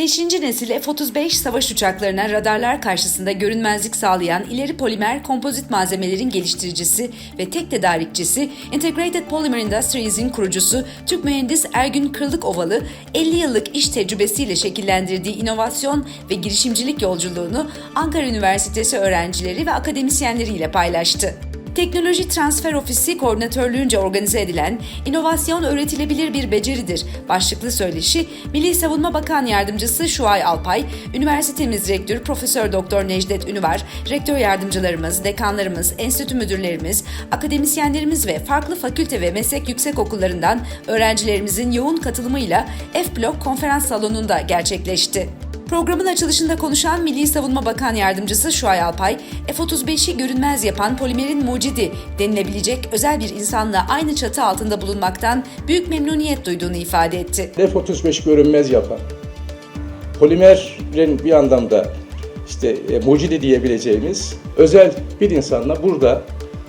5. nesil F-35 savaş uçaklarına radarlar karşısında görünmezlik sağlayan ileri polimer kompozit malzemelerin geliştiricisi ve tek tedarikçisi Integrated Polymer Industries'in kurucusu Türk mühendis Ergün Kırlıkovalı 50 yıllık iş tecrübesiyle şekillendirdiği inovasyon ve girişimcilik yolculuğunu Ankara Üniversitesi öğrencileri ve akademisyenleriyle paylaştı. Teknoloji Transfer Ofisi koordinatörlüğünce organize edilen İnovasyon Öğretilebilir Bir Beceridir başlıklı söyleşi Milli Savunma Bakan Yardımcısı Şuay Alpay, üniversitemiz rektörü Profesör Doktor Necdet Ünüvar, rektör yardımcılarımız, dekanlarımız, enstitü müdürlerimiz, akademisyenlerimiz ve farklı fakülte ve meslek yüksekokullarından öğrencilerimizin yoğun katılımıyla F Blok konferans salonunda gerçekleşti. Programın açılışında konuşan Milli Savunma Bakan Yardımcısı Şuay Alpay, F-35'i görünmez yapan polimerin mucidi denilebilecek özel bir insanla aynı çatı altında bulunmaktan büyük memnuniyet duyduğunu ifade etti. F-35 görünmez yapan, polimerin bir anlamda işte e, mucidi diyebileceğimiz özel bir insanla burada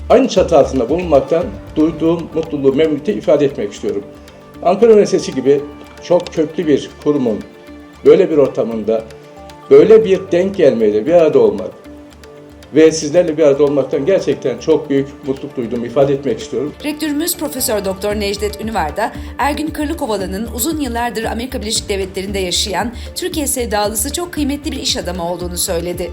aynı çatı altında bulunmaktan duyduğum mutluluğu, memnuniyeti ifade etmek istiyorum. Ankara Üniversitesi gibi çok köklü bir kurumun böyle bir ortamında böyle bir denk gelmeyle bir arada olmak ve sizlerle bir arada olmaktan gerçekten çok büyük mutluluk duyduğumu ifade etmek istiyorum. Rektörümüz Profesör Doktor Necdet Ünüvar da Ergün Kırlıkovalı'nın uzun yıllardır Amerika Birleşik Devletleri'nde yaşayan Türkiye sevdalısı çok kıymetli bir iş adamı olduğunu söyledi.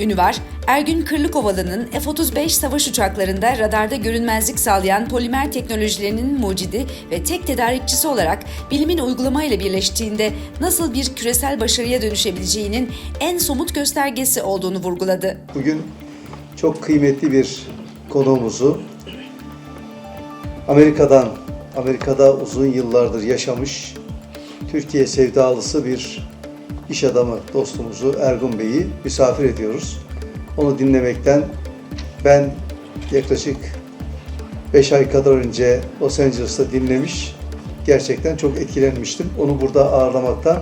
Ünüvar, Ergün Kırlıkovalı'nın F-35 savaş uçaklarında radarda görünmezlik sağlayan polimer teknolojilerinin mucidi ve tek tedarikçisi olarak bilimin uygulamayla birleştiğinde nasıl bir küresel başarıya dönüşebileceğinin en somut göstergesi olduğunu vurguladı. Bugün çok kıymetli bir konuğumuzu Amerika'dan, Amerika'da uzun yıllardır yaşamış Türkiye sevdalısı bir iş adamı dostumuzu Ergun Bey'i misafir ediyoruz. Onu dinlemekten ben yaklaşık 5 ay kadar önce Los Angeles'ta dinlemiş. Gerçekten çok etkilenmiştim. Onu burada ağırlamaktan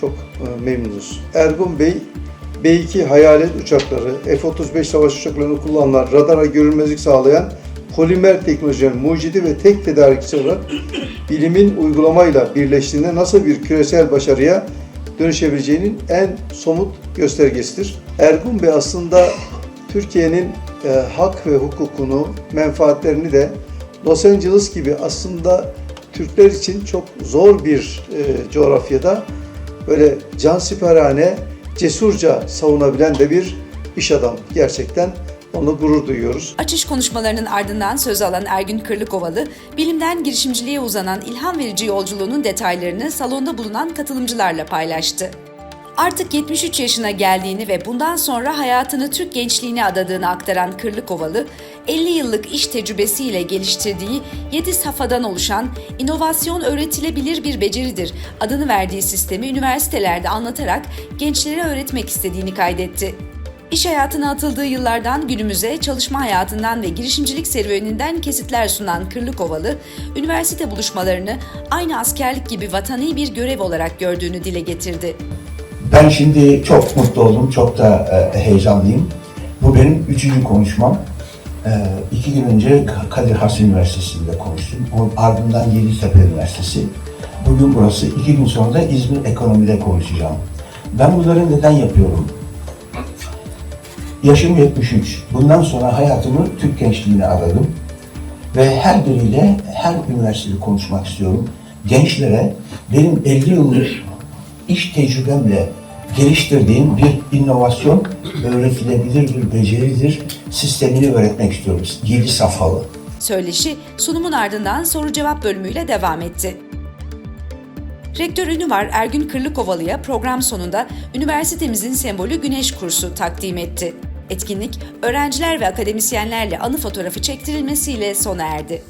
çok e, memnunuz. Ergun Bey, B-2 hayalet uçakları, F-35 savaş uçaklarını kullanılan, radara görünmezlik sağlayan polimer teknolojinin mucidi ve tek tedarikçisi olarak bilimin uygulamayla birleştiğinde nasıl bir küresel başarıya dönüşebileceğinin en somut göstergesidir. Ergun Bey aslında Türkiye'nin e, hak ve hukukunu, menfaatlerini de Los Angeles gibi aslında Türkler için çok zor bir e, coğrafyada böyle cansiperane, cesurca savunabilen de bir iş adamı. Gerçekten onu gurur duyuyoruz. Açış konuşmalarının ardından söz alan Ergün Kırlıkovalı, bilimden girişimciliğe uzanan ilham verici yolculuğunun detaylarını salonda bulunan katılımcılarla paylaştı. Artık 73 yaşına geldiğini ve bundan sonra hayatını Türk gençliğine adadığını aktaran Kırlıkovalı, 50 yıllık iş tecrübesiyle geliştirdiği 7 safhadan oluşan inovasyon öğretilebilir bir beceridir adını verdiği sistemi üniversitelerde anlatarak gençlere öğretmek istediğini kaydetti. İş hayatına atıldığı yıllardan günümüze çalışma hayatından ve girişimcilik serüveninden kesitler sunan Kırlıkovalı, üniversite buluşmalarını aynı askerlik gibi vatani bir görev olarak gördüğünü dile getirdi. Ben şimdi çok mutlu oldum, çok da e, heyecanlıyım. Bu benim üçüncü konuşmam. E, iki gün önce Kadir Has Üniversitesi'nde konuştum. Ardından Yeditepe Üniversitesi. Bugün burası. İki gün sonra da İzmir Ekonomi'de konuşacağım. Ben bunları neden yapıyorum? Yaşım 73. Bundan sonra hayatımı Türk gençliğine adadım. Ve her biriyle, her üniversitede konuşmak istiyorum. Gençlere benim 50 yıllık iş tecrübemle geliştirdiğim bir inovasyon, öğretilebilir bir beceridir sistemini öğretmek istiyoruz. 7 safhalı. Söyleşi sunumun ardından soru cevap bölümüyle devam etti. Rektör Ünüvar Ergün Kırlıkovalı'ya program sonunda üniversitemizin sembolü güneş kursu takdim etti. Etkinlik öğrenciler ve akademisyenlerle anı fotoğrafı çektirilmesiyle sona erdi.